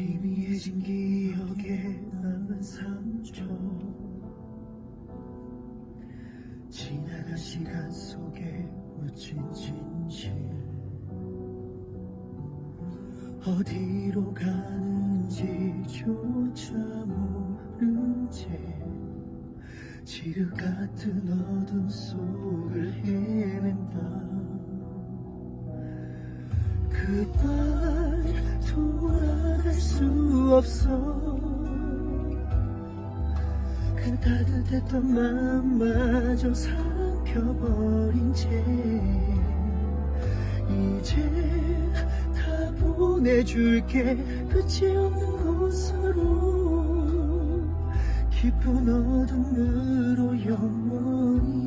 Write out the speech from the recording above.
잊은 기억에 남은 상처 지나간 시간 속에 묻힌 진실. 어디로 가는지조차 모른 채 지루 같은 어둠 속을 돌아갈 수 없어. 그 따뜻했던 마음마저 삼켜버린 채 이제 다 보내줄게. 끝이 없는 곳으로 깊은 어둠으로 영원히